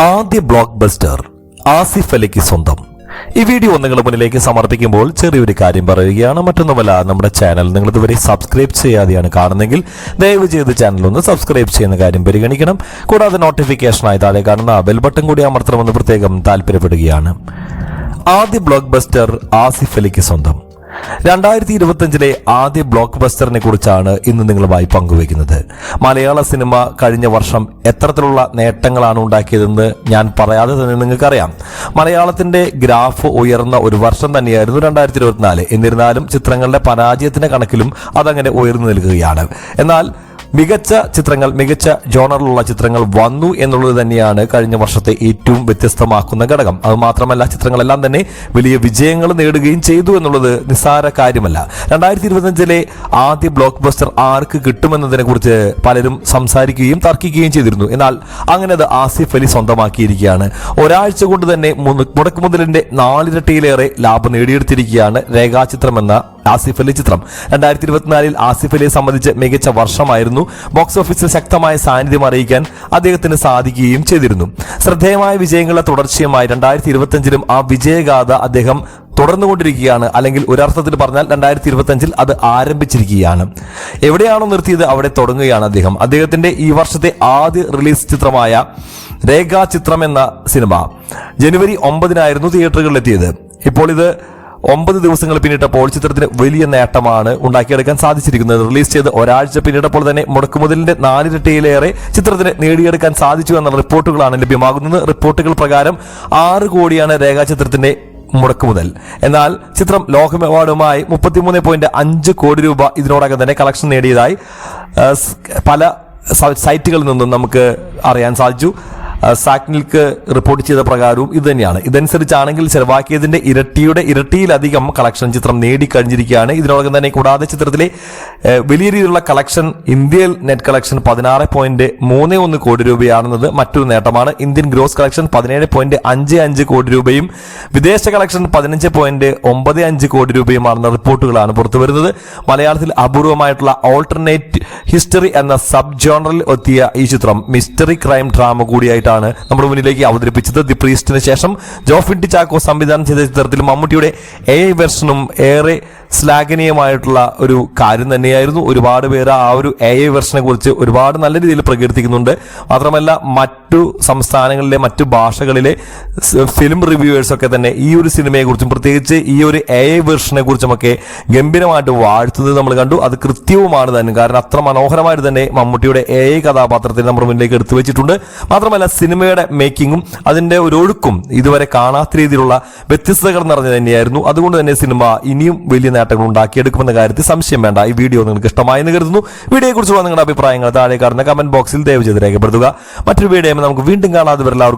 ആദ്യ block buster Asif അലിക്ക് സ്വന്തം. ഈ വീഡിയോ നിങ്ങളുടെ മുന്നിലേക്ക് സമർപ്പിക്കുമ്പോൾ ചെറിയൊരു കാര്യം പറയുകയാണ്. മറ്റൊന്നുമല്ല നമ്മുടെ ചാനൽ നിങ്ങൾ ഇതുവരെ സബ്സ്ക്രൈബ് ചെയ്യാതെയാണ് കാണുന്നെങ്കിൽ ദയവ് ചെയ്ത് ചാനൽ ഒന്ന് സബ്സ്ക്രൈബ് ചെയ്യുന്ന കാര്യം പരിഗണിക്കണം. കൂടാതെ നോട്ടിഫിക്കേഷനായി താഴെ കാണുന്ന ബെൽ ബട്ടൺ കൂടി അമർത്തണമെന്ന് പ്രത്യേകം താല്പര്യപ്പെടുകയാണ്. ആദ്യ ബ്ലോക്ക് ബസ്റ്റർ ആസിഫ് അലിക്ക് സ്വന്തം. രണ്ടായിരത്തി ഇരുപത്തിയഞ്ചിലെ ആദ്യ ബ്ലോക്ക് ബസ്റ്ററിനെ കുറിച്ചാണ് ഇന്ന് നിങ്ങളുമായി പങ്കുവയ്ക്കുന്നത്. മലയാള സിനിമ കഴിഞ്ഞ വർഷം എത്തരത്തിലുള്ള നേട്ടങ്ങളാണ് ഉണ്ടാക്കിയതെന്ന് ഞാൻ പറയാതെ തന്നെ നിങ്ങൾക്കറിയാം. മലയാളത്തിന്റെ ഗ്രാഫ് ഉയർന്ന ഒരു വർഷം തന്നെയായിരുന്നു രണ്ടായിരത്തി ഇരുപത്തിനാല് എന്നിരുന്നാലും ചിത്രങ്ങളുടെ പരാജയത്തിന്റെ കണക്കിലും അതങ്ങനെ ഉയർന്നു നിൽക്കുകയാണ്. എന്നാൽ മികച്ച ചിത്രങ്ങൾ മികച്ച ജോണറിലുള്ള ചിത്രങ്ങൾ വന്നു എന്നുള്ളത് തന്നെയാണ് കഴിഞ്ഞ വർഷത്തെ ഏറ്റവും വ്യത്യസ്തമാക്കുന്ന ഘടകം. അത് മാത്രമല്ല ചിത്രങ്ങളെല്ലാം തന്നെ വലിയ വിജയങ്ങൾ നേടുകയും ചെയ്തു എന്നുള്ളത് നിസ്സാര കാര്യമല്ല. രണ്ടായിരത്തി ഇരുപത്തിയഞ്ചിലെ ആദ്യ ബ്ലോക്ക് ബസ്റ്റർ ആർക്ക് കിട്ടുമെന്നതിനെ കുറിച്ച് പലരും സംസാരിക്കുകയും തർക്കിക്കുകയും ചെയ്തിരുന്നു. എന്നാൽ അങ്ങനെ അത് ആസിഫ് അലി സ്വന്തമാക്കിയിരിക്കുകയാണ്. ഒരാഴ്ച കൊണ്ട് തന്നെ മുടക്കുമുതലിന്റെ നാലിരട്ടിയിലേറെ ലാഭം നേടിയെടുത്തിരിക്കുകയാണ് രേഖാചിത്രം എന്ന ആസിഫ് അലി ചിത്രം. രണ്ടായിരത്തി ഇരുപത്തിനാലിൽ ആസിഫ് അലിയെ സംബന്ധിച്ച് മികച്ച വർഷമായിരുന്നു. ബോക്സ് ഓഫീസിൽ ശക്തമായ സാന്നിധ്യം അറിയിക്കാൻ അദ്ദേഹത്തിന് സാധിക്കുകയും ചെയ്തിരുന്നു. ശ്രദ്ധേയമായ വിജയങ്ങളുടെ തുടർച്ചയുമായി രണ്ടായിരത്തി ഇരുപത്തിയഞ്ചിലും ആ വിജയഗാഥ അദ്ദേഹം തുടർന്നുകൊണ്ടിരിക്കുകയാണ്. അല്ലെങ്കിൽ ഒരർത്ഥത്തിൽ പറഞ്ഞാൽ രണ്ടായിരത്തി ഇരുപത്തിയഞ്ചിൽ അത് ആരംഭിച്ചിരിക്കുകയാണ്. എവിടെയാണോ നിർത്തിയത് അവിടെ തുടങ്ങുകയാണ് അദ്ദേഹം. അദ്ദേഹത്തിന്റെ ഈ വർഷത്തെ ആദ്യ റിലീസ് ചിത്രമായ രേഖാ ചിത്രം എന്ന സിനിമ ജനുവരി ഒമ്പതിനായിരുന്നു തിയേറ്ററുകളിലെത്തിയത് ഇപ്പോൾ ഇത് ഒമ്പത് ദിവസങ്ങൾ പിന്നിട്ടപ്പോൾ ചിത്രത്തിന് വലിയ നേട്ടമാണ് ഉണ്ടാക്കിയെടുക്കാൻ സാധിച്ചിരിക്കുന്നത്. റിലീസ് ചെയ്ത് ഒരാഴ്ച പിന്നിട്ടപ്പോൾ തന്നെ മുടക്കുമുതലിന്റെ നാലിരട്ടിയിലേറെ ചിത്രത്തിന് നേടിയെടുക്കാൻ സാധിച്ചു എന്ന റിപ്പോർട്ടുകളാണ് ലഭ്യമാകുന്നത്. റിപ്പോർട്ടുകൾ പ്രകാരം ആറ് കോടിയാണ് രേഖാചിത്രത്തിന്റെ മുടക്കുമുതൽ. എന്നാൽ ചിത്രം ലോകമെമ്പാടുമായി മുപ്പത്തിമൂന്ന് പോയിന്റ് അഞ്ച് കോടി രൂപ ഇതിനോടകം തന്നെ കളക്ഷൻ നേടിയതായി പല സൈറ്റുകളിൽ നിന്നും നമുക്ക് അറിയാൻ സാധിച്ചു. സാക്നിൽക്ക് റിപ്പോർട്ട് ചെയ്ത പ്രകാരവും ഇത് തന്നെയാണ്. ഇതനുസരിച്ചാണെങ്കിൽ ചെലവാക്കിയതിന്റെ ഇരട്ടിയുടെ ഇരട്ടിയിലധികം കളക്ഷൻ ചിത്രം നേടിക്കഴിഞ്ഞിരിക്കുകയാണ്. ഇതിനോടകം തന്നെ കൂടാതെ ചിത്രത്തിലെ വലിയ രീതിയിലുള്ള കളക്ഷൻ ഇന്ത്യയിൽ നെറ്റ് കളക്ഷൻ പതിനാറ് പോയിന്റ് മൂന്ന് ഒന്ന് കോടി രൂപയാണെന്നത് മറ്റൊരു നേട്ടമാണ്. ഇന്ത്യൻ ഗ്രോസ് കളക്ഷൻ പതിനേഴ് പോയിന്റ് അഞ്ച് അഞ്ച് കോടി രൂപയും വിദേശ കളക്ഷൻ പതിനഞ്ച് പോയിന്റ് ഒമ്പത് അഞ്ച് കോടി രൂപയുമാണെന്ന റിപ്പോർട്ടുകളാണ് പുറത്തുവരുന്നത് മലയാളത്തിൽ അപൂർവമായിട്ടുള്ള ഓൾട്ടർനേറ്റ് ഹിസ്റ്ററി എന്ന സബ് ജോണറിൽ എത്തിയ ഈ ചിത്രം മിസ്റ്ററി ക്രൈം ഡ്രാമ കൂടിയായിട്ടാണ് നമ്മുടെ മുന്നിലേക്ക് അവതരിപ്പിച്ചത്. ദി പ്രീസ്റ്റിന് ശേഷം ജോഫിൻ ചാക്കോ സംവിധാനം ചെയ്ത ചിത്രത്തിൽ മമ്മൂട്ടിയുടെ എ വെർഷനും ഏറെ ശ്ലാഘനീയമായിട്ടുള്ള ഒരു കാര്യം തന്നെയായിരുന്നു. ഒരുപാട് പേര് ആ ഒരു എ വെർഷനെ കുറിച്ച് ഒരുപാട് നല്ല രീതിയിൽ പ്രകീർത്തിക്കുന്നുണ്ട്. മാത്രമല്ല മറ്റു സംസ്ഥാനങ്ങളിലെ മറ്റു ഭാഷകളിലെ ഫിലിം റിവ്യൂവേഴ്സ് ഒക്കെ തന്നെ ഈ ഒരു സിനിമയെ കുറിച്ചും പ്രത്യേകിച്ച് ഈ ഒരു എ ഐ വേർഷനെ കുറിച്ചുമൊക്കെ ഗംഭീരമായിട്ട് വാഴ്ത്തുന്നത് നമ്മൾ കണ്ടു. അത് കൃത്യവുമാണ് തന്നെ. കാരണം അത്ര മനോഹരമായിട്ട് തന്നെ മമ്മൂട്ടിയുടെ എ ഐ കഥാപാത്രത്തെ നമ്മുടെ മുന്നിലേക്ക് എടുത്തു വെച്ചിട്ടുണ്ട്. മാത്രമല്ല സിനിമയുടെ മേക്കിങ്ങും അതിന്റെ ഒരു ഒഴുക്കും ഇതുവരെ കാണാത്ത രീതിയിലുള്ള വ്യത്യസ്തകൾ നിറഞ്ഞു തന്നെയായിരുന്നു. അതുകൊണ്ട് തന്നെ സിനിമ ഇനിയും വലിയ നേട്ടങ്ങൾ ഉണ്ടാക്കിയെടുക്കുമെന്ന കാര്യത്തിൽ സംശയം വേണ്ട. ഈ വീഡിയോ നിങ്ങൾക്ക് ഇഷ്ടമായെന്ന് കരുതുന്നു. വീഡിയോയെക്കുറിച്ചുള്ള നിങ്ങളുടെ അഭിപ്രായങ്ങൾ താഴെ കാണുന്ന കമന്റ് ബോക്സിൽ ദയവ് ചെയ്ത് രേഖപ്പെടുത്തുക. മറ്റൊരു വീഡിയോ നമുക്ക് വീണ്ടും കാണാതെ എല്ലാവർക്കും